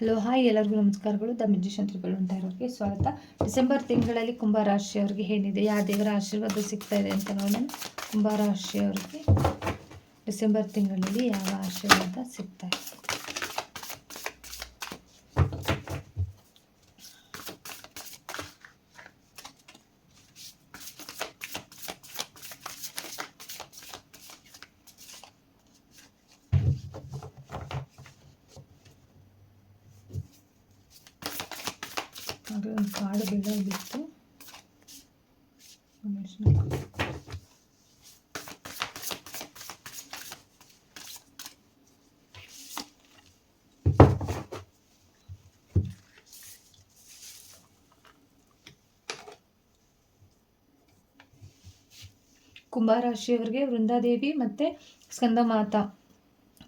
Hello, hi ಎಲ್ಲರಿಗೂ ನಮಸ್ಕಾರಗಳು. The musician triple ಇರೋರಿಗೆ ಸ್ವಾಗತ. ಡಿಸೆಂಬರ್ ತಿಂಗಳಲ್ಲಿ ಕುಂಭರಾಶಿಯವರಿಗೆ ಏನಿದೆ? ಯಾವ ದೇವರ ಆಶೀರ್ವಾದ ಸಿಗ್ತಾ ಇದೆ ಅಂತ ನೋಡೋಣ. ಕುಂಭರಾಶಿಯವರಿಗೆ ಡಿಸೆಂಬರ್ ತಿಂಗಳಲ್ಲಿ ಯಾವ ಆಶೀರ್ವಾದ ಸಿಗ್ತಾ ಇದೆ ಹಾಗೆ ಒಂದು ಕಾಡು ಬೆಳೆಯೋದಿತ್ತು ಕುಂಭರಾಶಿಯವರಿಗೆ ವೃಂದಾದೇವಿ ಮತ್ತು ಸ್ಕಂದಮಾತಾ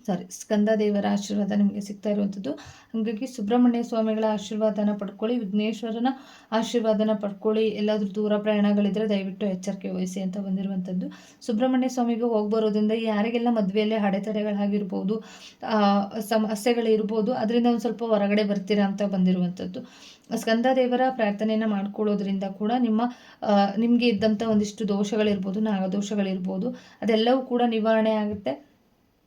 ಸಾರಿ ಸ್ಕಂದದೇವರ ಆಶೀರ್ವಾದ ನಿಮಗೆ ಸಿಗ್ತಾ ಇರುವಂಥದ್ದು. ಹಾಗಾಗಿ ಸುಬ್ರಹ್ಮಣ್ಯ ಸ್ವಾಮಿಗಳ ಆಶೀರ್ವಾದನ ಪಡ್ಕೊಳ್ಳಿ, ವಿಘ್ನೇಶ್ವರನ ಆಶೀರ್ವಾದನ ಪಡ್ಕೊಳ್ಳಿ. ಎಲ್ಲಾದರೂ ದೂರ ಪ್ರಯಾಣಗಳಿದ್ರೆ ದಯವಿಟ್ಟು ಎಚ್ಚರಿಕೆ ವಹಿಸಿ ಅಂತ ಬಂದಿರುವಂಥದ್ದು. ಸುಬ್ರಹ್ಮಣ್ಯ ಸ್ವಾಮಿಗೆ ಹೋಗಿ ಬರೋದ್ರಿಂದ ಯಾರಿಗೆಲ್ಲ ಮದುವೆಯಲ್ಲೇ ಅಡೆತಡೆಗಳಾಗಿರ್ಬೋದು ಸಮಸ್ಯೆಗಳಿರ್ಬೋದು ಅದರಿಂದ ಒಂದು ಸ್ವಲ್ಪ ಹೊರಗಡೆ ಬರ್ತೀರಾ ಅಂತ ಬಂದಿರುವಂಥದ್ದು. ಸ್ಕಂದ ದೇವರ ಪ್ರಾರ್ಥನೆಯನ್ನು ಮಾಡ್ಕೊಳ್ಳೋದ್ರಿಂದ ಕೂಡ ನಿಮ್ಮ ನಿಮಗೆ ಇದ್ದಂಥ ಒಂದಿಷ್ಟು ದೋಷಗಳಿರ್ಬೋದು, ನಾಗದೋಷಗಳಿರ್ಬೋದು, ಅದೆಲ್ಲವೂ ಕೂಡ ನಿವಾರಣೆ ಆಗುತ್ತೆ.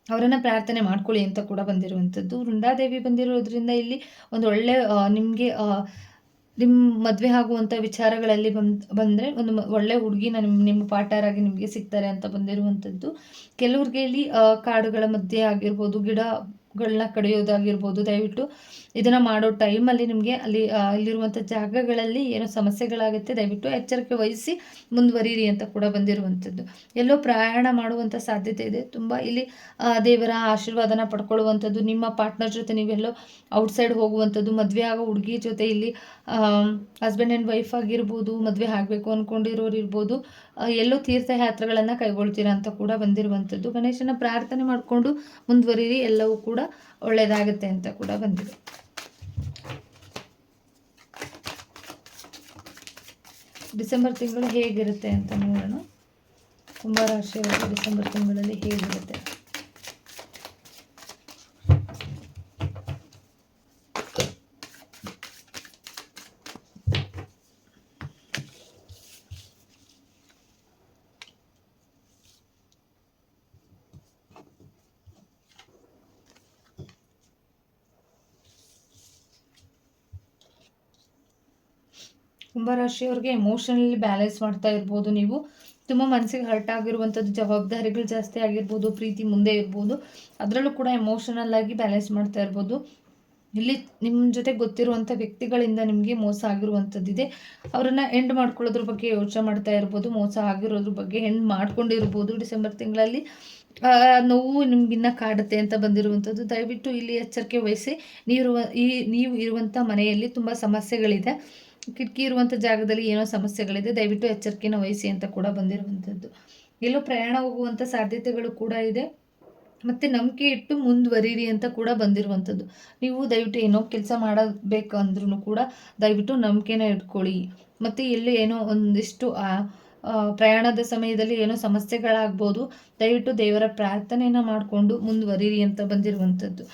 ಅವರನ್ನು ಪ್ರಾರ್ಥನೆ ಮಾಡ್ಕೊಳ್ಳಿ ಅಂತ ಕೂಡ ಬಂದಿರುವಂಥದ್ದು. ವೃಂದಾದೇವಿ ಬಂದಿರೋದ್ರಿಂದ ಇಲ್ಲಿ ಒಂದು ಒಳ್ಳೆ ನಿಮಗೆ ನಿಮ್ಮ ಮದುವೆ ಆಗುವಂಥ ವಿಚಾರಗಳಲ್ಲಿ ಬಂದು, ಬಂದರೆ ಒಂದು ಒಳ್ಳೆ ಹುಡುಗಿನ ನಿಮ್ಮ ನಿಮ್ಮ ಪಾರ್ಟರಾಗಿ ನಿಮಗೆ ಸಿಗ್ತಾರೆ ಅಂತ ಬಂದಿರುವಂಥದ್ದು. ಕೆಲವ್ರಿಗೆ ಇಲ್ಲಿ ಕಾಡುಗಳ ಮಧ್ಯೆ ಆಗಿರ್ಬೋದು ಗಿಡಗಳನ್ನ ಕಡಿಯೋದಾಗಿರ್ಬೋದು. ದಯವಿಟ್ಟು ಇದನ್ನು ಮಾಡೋ ಟೈಮಲ್ಲಿ ನಿಮಗೆ ಅಲ್ಲಿ ಅಲ್ಲಿರುವಂಥ ಜಾಗಗಳಲ್ಲಿ ಏನೋ ಸಮಸ್ಯೆಗಳಾಗುತ್ತೆ, ದಯವಿಟ್ಟು ಎಚ್ಚರಿಕೆ ವಹಿಸಿ ಮುಂದುವರಿಯಿರಿ ಅಂತ ಕೂಡ ಬಂದಿರುವಂಥದ್ದು. ಎಲ್ಲೋ ಪ್ರಯಾಣ ಮಾಡುವಂಥ ಸಾಧ್ಯತೆ ಇದೆ. ತುಂಬ ಇಲ್ಲಿ ದೇವರ ಆಶೀರ್ವಾದನ ಪಡ್ಕೊಳ್ಳುವಂಥದ್ದು, ನಿಮ್ಮ ಪಾರ್ಟ್ನರ್ ಜೊತೆ ನೀವೆಲ್ಲೋ ಔಟ್ಸೈಡ್ ಹೋಗುವಂಥದ್ದು, ಮದುವೆ ಆಗೋ ಹುಡುಗಿ ಜೊತೆ ಇಲ್ಲಿ ಹಸ್ಬೆಂಡ್ ಆ್ಯಂಡ್ ವೈಫ್ ಆಗಿರ್ಬೋದು, ಮದುವೆ ಆಗಬೇಕು ಅಂದ್ಕೊಂಡಿರೋರು ಇರ್ಬೋದು ಎಲ್ಲೋ ತೀರ್ಥಯಾತ್ರೆಗಳನ್ನು ಕೈಗೊಳ್ತೀರಾ ಅಂತ ಕೂಡ ಬಂದಿರುವಂಥದ್ದು. ಗಣೇಶನ ಪ್ರಾರ್ಥನೆ ಮಾಡಿಕೊಂಡು ಮುಂದುವರಿರಿ ಎಲ್ಲವೂ ಕೂಡ ಒಳ್ಳೆಯದಾಗುತ್ತೆ ಅಂತ ಕೂಡ ಬಂದಿದೆ. ಡಿಸೆಂಬರ್ ತಿಂಗಳು ಹೇಗಿರುತ್ತೆ ಅಂತ ನೋಡೋಣ. ಕುಂಭರಾಶಿಯವರು ಡಿಸೆಂಬರ್ ತಿಂಗಳಲ್ಲಿ ಹೇಗಿರುತ್ತೆ? ಕುಂಭರಾಶಿಯವ್ರಿಗೆ ಎಮೋಷನಲಿ ಬ್ಯಾಲೆನ್ಸ್ ಮಾಡ್ತಾ ಇರ್ಬೋದು ನೀವು. ತುಂಬ ಮನಸ್ಸಿಗೆ ಹರ್ಟ್ ಆಗಿರುವಂಥದ್ದು ಜವಾಬ್ದಾರಿಗಳು ಜಾಸ್ತಿ ಆಗಿರ್ಬೋದು, ಪ್ರೀತಿ ಮುಂದೆ ಇರ್ಬೋದು. ಅದರಲ್ಲೂ ಕೂಡ ಎಮೋಷನಲ್ ಆಗಿ ಬ್ಯಾಲೆನ್ಸ್ ಮಾಡ್ತಾ ಇರ್ಬೋದು. ಇಲ್ಲಿ ನಿಮ್ಮ ಜೊತೆ ಗೊತ್ತಿರುವಂಥ ವ್ಯಕ್ತಿಗಳಿಂದ ನಿಮಗೆ ಮೋಸ ಆಗಿರುವಂಥದ್ದಿದೆ ಅವರನ್ನು ಎಂಡ್ ಮಾಡ್ಕೊಳ್ಳೋದ್ರ ಬಗ್ಗೆ ಯೋಚನೆ ಮಾಡ್ತಾ ಇರ್ಬೋದು, ಮೋಸ ಆಗಿರೋದ್ರ ಬಗ್ಗೆ ಎಂಡ್ ಮಾಡ್ಕೊಂಡಿರ್ಬೋದು ಡಿಸೆಂಬರ್ ತಿಂಗಳಲ್ಲಿ. ನೋವು ನಿಮ್ಗಿನ್ನ ಕಾಡುತ್ತೆ ಅಂತ ಬಂದಿರುವಂಥದ್ದು ದಯವಿಟ್ಟು ಇಲ್ಲಿ ಎಚ್ಚರಿಕೆ ವಹಿಸಿ ನೀರು ಈ, ನೀವು ಇರುವಂಥ ಮನೆಯಲ್ಲಿ ತುಂಬ ಸಮಸ್ಯೆಗಳಿದೆ. ಕಿಟಕಿ ಇರುವಂಥ ಜಾಗದಲ್ಲಿ ಏನೋ ಸಮಸ್ಯೆಗಳಿದೆ, ದಯವಿಟ್ಟು ಎಚ್ಚರಿಕೆನ ವಹಿಸಿ ಅಂತ ಕೂಡ ಬಂದಿರುವಂಥದ್ದು ಎಲ್ಲೋ ಪ್ರಯಾಣ ಹೋಗುವಂಥ ಸಾಧ್ಯತೆಗಳು ಕೂಡ ಇದೆ. ಮತ್ತು ನಂಬಿಕೆ ಇಟ್ಟು ಮುಂದುವರಿರಿ ಅಂತ ಕೂಡ ಬಂದಿರುವಂಥದ್ದು ನೀವು ದಯವಿಟ್ಟು ಏನೋ ಕೆಲಸ ಮಾಡಬೇಕು ಅಂದ್ರೂ ಕೂಡ ದಯವಿಟ್ಟು ನಂಬಿಕೆನ ಇಟ್ಕೊಳ್ಳಿ. ಮತ್ತು ಎಲ್ಲಿ ಏನೋ ಒಂದಿಷ್ಟು ಪ್ರಯಾಣದ ಸಮಯದಲ್ಲಿ ಏನೋ ಸಮಸ್ಯೆಗಳಾಗ್ಬೋದು, ದಯವಿಟ್ಟು ದೇವರ ಪ್ರಾರ್ಥನೆಯನ್ನು ಮಾಡಿಕೊಂಡು ಮುಂದುವರಿರಿ ಅಂತ ಬಂದಿರುವಂಥದ್ದು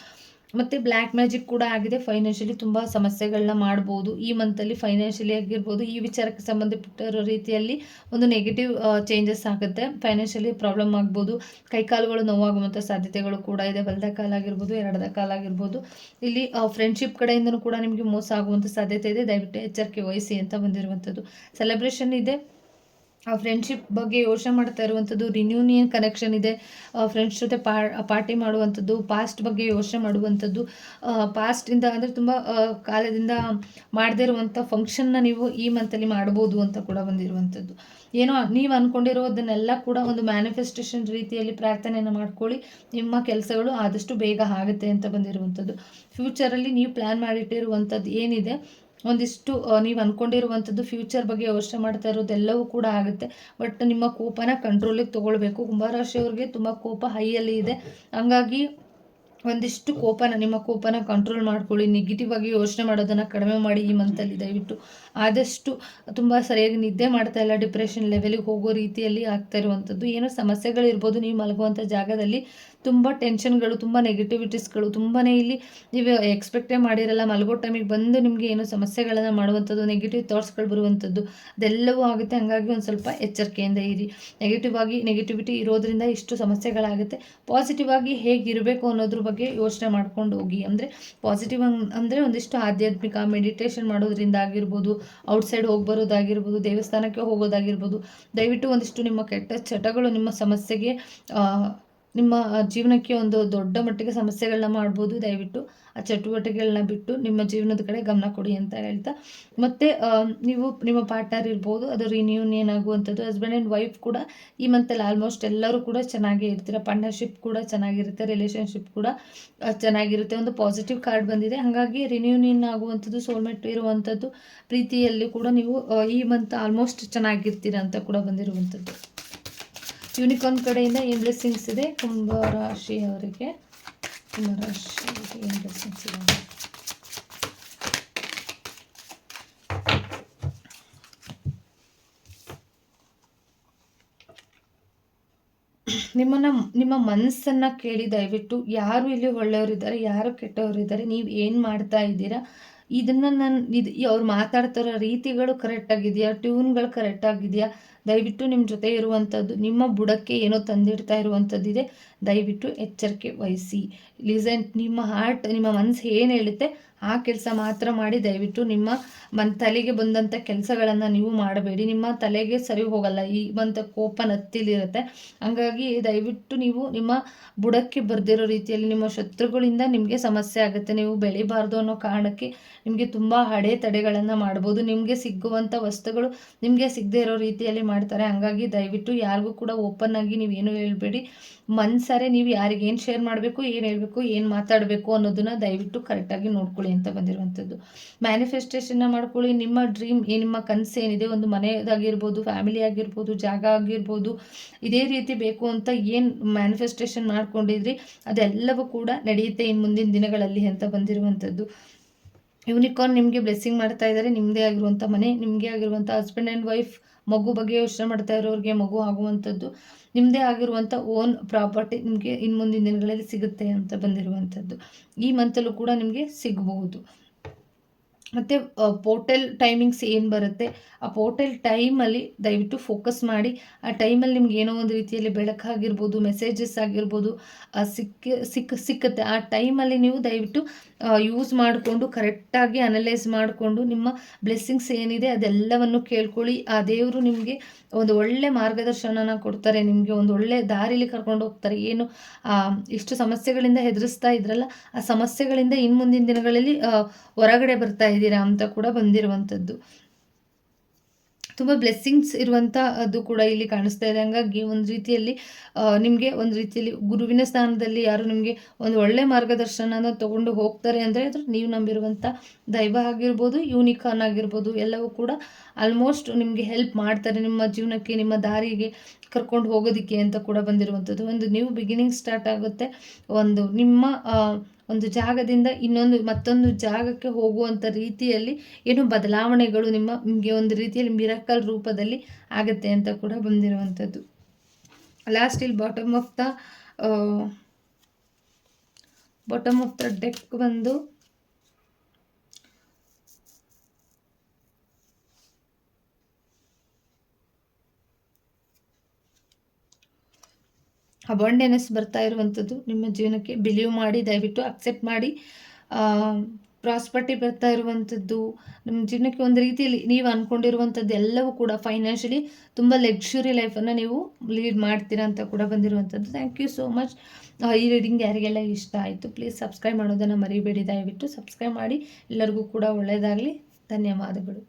ಮತ್ತು ಬ್ಲ್ಯಾಕ್ ಮ್ಯಾಜಿಕ್ ಕೂಡ ಆಗಿದೆ. ಫೈನಾನ್ಷಿಯಲಿ ತುಂಬ ಸಮಸ್ಯೆಗಳನ್ನ ಮಾಡ್ಬೋದು. ಈ ಮಂತಲ್ಲಿ ಫೈನಾನ್ಷಿಯಲಿ ಆಗಿರ್ಬೋದು. ಈ ವಿಚಾರಕ್ಕೆ ಸಂಬಂಧಪಟ್ಟಿರೋ ರೀತಿಯಲ್ಲಿ ಒಂದು ನೆಗೆಟಿವ್ ಚೇಂಜಸ್ ಆಗುತ್ತೆ. ಫೈನಾನ್ಷಿಯಲಿ ಪ್ರಾಬ್ಲಮ್ ಆಗ್ಬೋದು. ಕೈಕಾಲುಗಳು ನೋವಾಗುವಂಥ ಸಾಧ್ಯತೆಗಳು ಕೂಡ ಇದೆ. ಬಲದ ಕಾಲ ಆಗಿರ್ಬೋದು, ಎರಡದ ಕಾಲ ಆಗಿರ್ಬೋದು. ಇಲ್ಲಿ ಫ್ರೆಂಡ್ಶಿಪ್ ಕಡೆಯಿಂದನೂ ಕೂಡ ನಿಮಗೆ ಮೋಸ ಆಗುವಂಥ ಸಾಧ್ಯತೆ ಇದೆ. ದಯವಿಟ್ಟು ಎಚ್ಚರಿಕೆ ವಹಿಸಿ ಅಂತ ಬಂದಿರುವಂಥದ್ದು. ಸೆಲೆಬ್ರೇಷನ್ ಇದೆ. ಆ ಫ್ರೆಂಡ್ಶಿಪ್ ಬಗ್ಗೆ ಯೋಚನೆ ಮಾಡ್ತಾ ಇರುವಂಥದ್ದು ರಿನ್ಯೂನಿಯನ್ ಕನೆಕ್ಷನ್ ಇದೆ. ಫ್ರೆಂಡ್ಸ್ ಜೊತೆ ಪಾ ಪಾರ್ಟಿ ಮಾಡುವಂಥದ್ದು ಪಾಸ್ಟ್ ಬಗ್ಗೆ ಯೋಚನೆ ಮಾಡುವಂಥದ್ದು ಪಾಸ್ಟಿಂದ ಅಂದರೆ ತುಂಬ ಕಾಲದಿಂದ ಮಾಡದೇ ಇರುವಂಥ ಫಂಕ್ಷನ್ನ ನೀವು ಈ ಮಂತಲ್ಲಿ ಮಾಡ್ಬೋದು ಅಂತ ಕೂಡ ಬಂದಿರುವಂಥದ್ದು ಏನೋ ನೀವು ಅಂದ್ಕೊಂಡಿರೋದನ್ನೆಲ್ಲ ಕೂಡ ಒಂದು ಮ್ಯಾನಿಫೆಸ್ಟೇಷನ್ ರೀತಿಯಲ್ಲಿ ಪ್ರಾರ್ಥನೆಯನ್ನು ಮಾಡ್ಕೊಳ್ಳಿ. ನಿಮ್ಮ ಕೆಲಸಗಳು ಆದಷ್ಟು ಬೇಗ ಆಗುತ್ತೆ ಅಂತ ಬಂದಿರುವಂಥದ್ದು ಫ್ಯೂಚರಲ್ಲಿ ನೀವು ಪ್ಲ್ಯಾನ್ ಮಾಡಿಟ್ಟಿರುವಂಥದ್ದು ಏನಿದೆ? ಒಂದಿಷ್ಟು ನೀವು ಅಂದ್ಕೊಂಡಿರುವಂಥದ್ದು ಫ್ಯೂಚರ್ ಬಗ್ಗೆ ಯೋಚನೆ ಮಾಡ್ತಾ ಇರೋದೆಲ್ಲವೂ ಕೂಡ ಆಗುತ್ತೆ. ಬಟ್ ನಿಮ್ಮ ಕೋಪನ ಕಂಟ್ರೋಲಿಗೆ ತೊಗೊಳ್ಬೇಕು. ಕುಂಭರಾಶಿಯವ್ರಿಗೆ ತುಂಬ ಕೋಪ ಹೈಯಲ್ಲಿ ಇದೆ. ಹಂಗಾಗಿ ಒಂದಿಷ್ಟು ಕೋಪನ, ನಿಮ್ಮ ಕೋಪನ ಕಂಟ್ರೋಲ್ ಮಾಡ್ಕೊಳ್ಳಿ. ನೆಗೆಟಿವ್ ಆಗಿ ಯೋಚನೆ ಮಾಡೋದನ್ನು ಕಡಿಮೆ ಮಾಡಿ ಈ ಮಂತಲ್ಲಿ ದಯವಿಟ್ಟು. ಆದಷ್ಟು ತುಂಬ ಸರಿಯಾಗಿ ನಿದ್ದೆ ಮಾಡ್ತಾ ಇಲ್ಲ. ಡಿಪ್ರೆಷನ್ ಲೆವೆಲಿಗೆ ಹೋಗೋ ರೀತಿಯಲ್ಲಿ ಆಗ್ತಾ ಇರುವಂಥದ್ದು. ಏನೋ ಸಮಸ್ಯೆಗಳಿರ್ಬೋದು. ನೀವು ಮಲಗುವಂಥ ಜಾಗದಲ್ಲಿ ತುಂಬ ಟೆನ್ಷನ್ಗಳು ತುಂಬ ನೆಗೆಟಿವಿಟೀಸ್ಗಳು ತುಂಬಾ ಇಲ್ಲಿ ನೀವು ಎಕ್ಸ್ಪೆಕ್ಟೇ ಮಾಡಿರಲ್ಲ ಮಲಗೋ ಟೈಮಿಗೆ ಬಂದು ನಿಮಗೆ ಏನು ಸಮಸ್ಯೆಗಳನ್ನು ಮಾಡುವಂಥದ್ದು ನೆಗೆಟಿವ್ ಥಾಟ್ಸ್ಗಳು ಬರುವಂಥದ್ದು, ಅದೆಲ್ಲವೂ ಆಗುತ್ತೆ. ಹಾಗಾಗಿ ಒಂದು ಸ್ವಲ್ಪ ಎಚ್ಚರಿಕೆಯಿಂದ ಇರಿ. ನೆಗೆಟಿವ್ ಆಗಿ ನೆಗೆಟಿವಿಟಿ ಇರೋದ್ರಿಂದ ಇಷ್ಟು ಸಮಸ್ಯೆಗಳಾಗುತ್ತೆ. ಪಾಸಿಟಿವ್ ಆಗಿ ಹೇಗಿರಬೇಕು ಅನ್ನೋದ್ರ ಬಗ್ಗೆ ಯೋಚನೆ ಮಾಡ್ಕೊಂಡು ಹೋಗಿ. ಅಂದರೆ ಪಾಸಿಟಿವ್ ಅಂದರೆ ಒಂದಿಷ್ಟು ಆಧ್ಯಾತ್ಮಿಕ ಮೆಡಿಟೇಷನ್ ಮಾಡೋದ್ರಿಂದ ಆಗಿರ್ಬೋದು ಔಟ್ಸೈಡ್ ಹೋಗಿ ಬರೋದಾಗಿರ್ಬೋದು ದೇವಸ್ಥಾನಕ್ಕೆ ಹೋಗೋದಾಗಿರ್ಬೋದು, ದಯವಿಟ್ಟು ಒಂದಿಷ್ಟು ನಿಮ್ಮ ಕೆಟ್ಟ ಚಟಗಳು ನಿಮ್ಮ ಸಮಸ್ಯೆಗೆ ನಿಮ್ಮ ಜೀವನಕ್ಕೆ ಒಂದು ದೊಡ್ಡ ಮಟ್ಟಿಗೆ ಸಮಸ್ಯೆಗಳನ್ನ ಮಾಡ್ಬೋದು. ದಯವಿಟ್ಟು ಆ ಚಟುವಟಿಕೆಗಳನ್ನ ಬಿಟ್ಟು ನಿಮ್ಮ ಜೀವನದ ಕಡೆ ಗಮನ ಕೊಡಿ ಅಂತ ಹೇಳ್ತಾ. ಮತ್ತೆ ನೀವು ನಿಮ್ಮ ಪಾರ್ಟ್ನರ್ ಇರ್ಬೋದು, ಅದು ರಿನ್ಯೂನಿಯನ್ ಆಗುವಂಥದ್ದು ಹಸ್ಬೆಂಡ್ ಆ್ಯಂಡ್ ವೈಫ್ ಕೂಡ ಈ ಮಂತಲ್ಲಿ ಆಲ್ಮೋಸ್ಟ್ ಎಲ್ಲರೂ ಕೂಡ ಚೆನ್ನಾಗೇ ಇರ್ತೀರ. ಪಾರ್ಟ್ನರ್ಶಿಪ್ ಕೂಡ ಚೆನ್ನಾಗಿರುತ್ತೆ ರಿಲೇಷನ್ಶಿಪ್ ಕೂಡ ಚೆನ್ನಾಗಿರುತ್ತೆ. ಒಂದು ಪಾಸಿಟಿವ್ ಕಾರ್ಡ್ ಬಂದಿದೆ. ಹಾಗಾಗಿ ರಿನ್ಯೂನಿಯನ್ ಆಗುವಂಥದ್ದು ಸೋಲ್ಮೇಟ್ ಇರುವಂಥದ್ದು, ಪ್ರೀತಿಯಲ್ಲಿ ಕೂಡ ನೀವು ಈ ಮಂತ್ ಆಲ್ಮೋಸ್ಟ್ ಚೆನ್ನಾಗಿರ್ತೀರ ಅಂತ ಕೂಡ ಬಂದಿರುವಂಥದ್ದು. ಯೂನಿಕಾರ್ನ್ ಕಡೆಯಿಂದ ಏನು ಬ್ಲೆಸ್ಸಿಂಗ್ಸ್ ಇದೆ? ಕುಂಭ ರಾಶಿಯವರಿಗೆ ಕುಂಭ ರಾಶಿಯವರಿಗೆ ಏನು ಬ್ಲೆಸ್ಸಿಂಗ್ಸ್ ಇದೆ? ನಿಮ್ಮನ್ನ, ನಿಮ್ಮ ಮನಸ್ಸನ್ನ ಕೇಳಿ ದಯವಿಟ್ಟು ಯಾರು ಇಲ್ಲಿ ಒಳ್ಳೆಯವರಿದ್ದಾರೆ, ಯಾರು ಕೆಟ್ಟವರಿದ್ದಾರೆ, ನೀವು ಏನು ಮಾಡ್ತಾ ಇದ್ದೀರಾ? ಇದನ್ನ ನಾನು, ಇದು, ಅವ್ರು ಮಾತಾಡ್ತಿರೋ ರೀತಿಗಳು ಕರೆಕ್ಟಾಗಿದೆಯಾ ಟ್ಯೂನ್ಗಳು ಕರೆಕ್ಟಾಗಿದೆಯಾ ದಯವಿಟ್ಟು ನಿಮ್ಮ ಜೊತೆ ಇರುವಂಥದ್ದು ನಿಮ್ಮ ಬುಡಕ್ಕೆ ಏನೋ ತಂದಿಡ್ತಾ ಇರುವಂಥದ್ದಿದೆ ದಯವಿಟ್ಟು ಎಚ್ಚರಿಕೆ ವಹಿಸಿ. ಲಿಸನ್, ನಿಮ್ಮ ಹಾರ್ಟ್ ನಿಮ್ಮ ಮನಸ್ಸು ಏನು ಹೇಳುತ್ತೆ, ಆ ಕೆಲಸ ಮಾತ್ರ ಮಾಡಿ, ದಯವಿಟ್ಟು ನಿಮ್ಮ ಮನ್, ತಲೆಗೆ ಬಂದಂಥ ಕೆಲಸಗಳನ್ನು ನೀವು ಮಾಡಬೇಡಿ. ನಿಮ್ಮ ತಲೆಗೆ ಸರಿ ಹೋಗಲ್ಲ, ಈ ಬಂತ ಕೋಪ ನತ್ತಿಲಿರುತ್ತೆ. ಹಂಗಾಗಿ ದಯವಿಟ್ಟು ನೀವು ನಿಮ್ಮ ಬುಡಕ್ಕೆ ಬರ್ದಿರೋ ರೀತಿಯಲ್ಲಿ, ನಿಮ್ಮ ಶತ್ರುಗಳಿಂದ ನಿಮಗೆ ಸಮಸ್ಯೆ ಆಗುತ್ತೆ. ನೀವು ಬೆಳಿಬಾರ್ದು ಅನ್ನೋ ಕಾರಣಕ್ಕೆ ನಿಮಗೆ ತುಂಬ ಹಡೆ ತಡೆಗಳನ್ನು ಮಾಡ್ಬೋದು. ನಿಮಗೆ ಸಿಗುವಂಥ ವಸ್ತುಗಳು ನಿಮಗೆ ಸಿಗದೇ ಇರೋ ರೀತಿಯಲ್ಲಿ ಮಾಡ್ತಾರೆ. ಹಂಗಾಗಿ ದಯವಿಟ್ಟು ಯಾರಿಗೂ ಕೂಡ ಓಪನ್ ಆಗಿ ನೀವೇನು ಹೇಳ್ಬೇಡಿ. ಮನ್ಸಾರೆ ನೀವು ಯಾರಿಗೆ ಏನು ಶೇರ್ ಮಾಡಬೇಕು, ಏನು ಹೇಳಬೇಕು, ಏನು ಮಾತಾಡಬೇಕು ಅನ್ನೋದನ್ನ ದಯವಿಟ್ಟು ಕರೆಕ್ಟಾಗಿ ನೋಡ್ಕೊಳ್ಳಿ ಅಂತ ಬಂದಿರುವಂಥದ್ದು. ಮ್ಯಾನಿಫೆಸ್ಟೇಷನ್ನ ಮಾಡ್ಕೊಳ್ಳಿ. ನಿಮ್ಮ ಡ್ರೀಮ್ ಏನು ನಿಮ್ಮ ಕನಸು ಏನಿದೆ, ಒಂದು ಮನೆಯದಾಗಿರ್ಬೋದು ಫ್ಯಾಮಿಲಿ ಆಗಿರ್ಬೋದು, ಜಾಗ ಆಗಿರ್ಬೋದು, ಇದೇ ರೀತಿ ಬೇಕು ಅಂತ ಏನು ಮ್ಯಾನಿಫೆಸ್ಟೇಷನ್ ಮಾಡ್ಕೊಂಡಿದ್ರಿ, ಅದೆಲ್ಲವೂ ಕೂಡ ನಡೆಯುತ್ತೆ ಇನ್ನು ಮುಂದಿನ ದಿನಗಳಲ್ಲಿ ಅಂತ ಬಂದಿರುವಂಥದ್ದು. ಯೂನಿಕಾರ್ನ್ ನಿಮಗೆ ಬ್ಲೆಸ್ಸಿಂಗ್ ಮಾಡ್ತಾ ಇದ್ದಾರೆ ನಿಮ್ಮದೇ ಆಗಿರುವಂಥ ಮನೆ, ನಿಮಗೆ ಆಗಿರುವಂಥ ಹಸ್ಬೆಂಡ್ ಆ್ಯಂಡ್ ವೈಫ್ ಮಗು ಬಗ್ಗೆ ಯೋಚನೆ ಮಾಡ್ತಾ ಇರೋರಿಗೆ ಮಗು ಆಗುವಂಥದ್ದು ನಿಮ್ಮದೇ ಆಗಿರುವಂಥ ಓನ್ ಪ್ರಾಪರ್ಟಿ ನಿಮಗೆ ಇನ್ನು ಮುಂದಿನ ದಿನಗಳಲ್ಲಿ ಸಿಗುತ್ತೆ ಅಂತ ಬಂದಿರುವಂಥದ್ದು. ಈ ಮಂತಲ್ಲೂ ಕೂಡ ನಿಮಗೆ ಸಿಗಬಹುದು. ಮತ್ತು ಪೋರ್ಟಲ್ ಟೈಮಿಂಗ್ಸ್ ಏನು ಬರುತ್ತೆ? ಆ ಪೋರ್ಟಲ್ ಟೈಮಲ್ಲಿ ದಯವಿಟ್ಟು ಫೋಕಸ್ ಮಾಡಿ. ಆ ಟೈಮಲ್ಲಿ ನಿಮ್ಗೆ ಏನೋ ಒಂದು ರೀತಿಯಲ್ಲಿ ಬೆಳಕಾಗಿರ್ಬೋದು ಮೆಸೇಜಸ್ ಆಗಿರ್ಬೋದು ಸಿಕ್ಕ ಸಿಕ್ಕ ಸಿಕ್ಕುತ್ತೆ. ಆ ಟೈಮಲ್ಲಿ ನೀವು ದಯವಿಟ್ಟು ಯೂಸ್ ಮಾಡಿಕೊಂಡು ಕರೆಕ್ಟಾಗಿ ಅನಲೈಸ್ ಮಾಡಿಕೊಂಡು, ನಿಮ್ಮ ಬ್ಲೆಸ್ಸಿಂಗ್ಸ್ ಏನಿದೆ ಅದೆಲ್ಲವನ್ನು ಕೇಳ್ಕೊಳ್ಳಿ. ಆ ದೇವರು ನಿಮಗೆ ಒಂದು ಒಳ್ಳೆ ಮಾರ್ಗದರ್ಶನನ ಕೊಡ್ತಾರೆ. ನಿಮಗೆ ಒಂದು ಒಳ್ಳೆ ದಾರಿಲಿ ಕರ್ಕೊಂಡು ಹೋಗ್ತಾರೆ. ಏನು ಇಷ್ಟು ಸಮಸ್ಯೆಗಳಿಂದ ಹೆದರಿಸ್ತಾ ಇದ್ರಲ್ಲ, ಆ ಸಮಸ್ಯೆಗಳಿಂದ ಇನ್ನು ಮುಂದಿನ ದಿನಗಳಲ್ಲಿ ಹೊರಗಡೆ ಬರ್ತಾ ಇದ್ದೀರಾ ಅಂತ ಕೂಡ ಬಂದಿರುವಂಥದ್ದು. ತುಂಬ ಬ್ಲೆಸ್ಸಿಂಗ್ಸ್ ಇರುವಂಥ ಅದು ಕೂಡ ಇಲ್ಲಿ ಕಾಣಿಸ್ತಾ ಇದೆ. ಹಂಗಾಗಿ ಒಂದು ರೀತಿಯಲ್ಲಿ ನಿಮಗೆ ಒಂದು ರೀತಿಯಲ್ಲಿ ಗುರುವಿನ ಸ್ಥಾನದಲ್ಲಿ ಯಾರು ನಿಮಗೆ ಒಂದು ಒಳ್ಳೆ ಮಾರ್ಗದರ್ಶನನ ತಗೊಂಡು ಹೋಗ್ತಾರೆ ಅಂದರೆ ಅದ್ರ ನೀವು ನಂಬಿರುವಂಥ ದೈವ ಆಗಿರ್ಬೋದು ಯೂನಿಕಾನ್ ಆಗಿರ್ಬೋದು, ಎಲ್ಲವೂ ಕೂಡ ಆಲ್ಮೋಸ್ಟ್ ನಿಮಗೆ ಹೆಲ್ಪ್ ಮಾಡ್ತಾರೆ ನಿಮ್ಮ ಜೀವನಕ್ಕೆ, ನಿಮ್ಮ ದಾರಿಗೆ ಕರ್ಕೊಂಡು ಹೋಗೋದಕ್ಕೆ ಅಂತ ಕೂಡ ಬಂದಿರುವಂಥದ್ದು. ಒಂದು ನ್ಯೂ ಬಿಗಿನಿಂಗ್ ಸ್ಟಾರ್ಟ್ ಆಗುತ್ತೆ. ಒಂದು ನಿಮ್ಮ ಒಂದು ಜಾಗದಿಂದ ಇನ್ನೊಂದು ಮತ್ತೊಂದು ಜಾಗಕ್ಕೆ ಹೋಗುವಂಥ ರೀತಿಯಲ್ಲಿ ಏನು ಬದಲಾವಣೆಗಳು ನಿಮ್ಮ, ನಿಮಗೆ ಒಂದು ರೀತಿಯಲ್ಲಿ ಮಿರಕಲ್ ರೂಪದಲ್ಲಿ ಆಗುತ್ತೆ ಅಂತ ಕೂಡ ಬಂದಿರುವಂಥದ್ದು. ಲಾಸ್ಟ್ ಇಲ್ಲಿ bottom of the bottom of the deck ಬಂದು ಅಬಾಂಡೆನೆಸ್ ಬರ್ತಾ ಇರುವಂಥದ್ದು ನಿಮ್ಮ ಜೀವನಕ್ಕೆ ಬಿಲೀವ್ ಮಾಡಿ, ದಯವಿಟ್ಟು ಅಕ್ಸೆಪ್ಟ್ ಮಾಡಿ. ಪ್ರಾಸ್ಪರ್ಟಿ ಬರ್ತಾ ಇರುವಂಥದ್ದು, ನಿಮ್ಮ ಜೀವನಕ್ಕೆ ಒಂದು ರೀತಿಯಲ್ಲಿ ನೀವು ಅಂದ್ಕೊಂಡಿರುವಂಥದ್ದು ಎಲ್ಲವೂ ಕೂಡ ಫೈನಾನ್ಷಿಯಲಿ ತುಂಬ ಲಕ್ಸುರಿ ಲೈಫನ್ನು ನೀವು ಲೀಡ್ ಮಾಡ್ತೀರಾ ಅಂತ ಕೂಡ ಬಂದಿರುವಂಥದ್ದು. ಥ್ಯಾಂಕ್ ಯು ಸೋ ಮಚ್ ಈ ರೀಡಿಂಗ್ ಯಾರಿಗೆಲ್ಲ ಇಷ್ಟ ಆಯಿತು ಪ್ಲೀಸ್ ಸಬ್ಸ್ಕ್ರೈಬ್ ಮಾಡೋದನ್ನು ಮರಿಬೇಡಿ. ದಯವಿಟ್ಟು ಸಬ್ಸ್ಕ್ರೈಬ್ ಮಾಡಿ. ಎಲ್ಲರಿಗೂ ಕೂಡ ಒಳ್ಳೆಯದಾಗಲಿ. ಧನ್ಯವಾದಗಳು.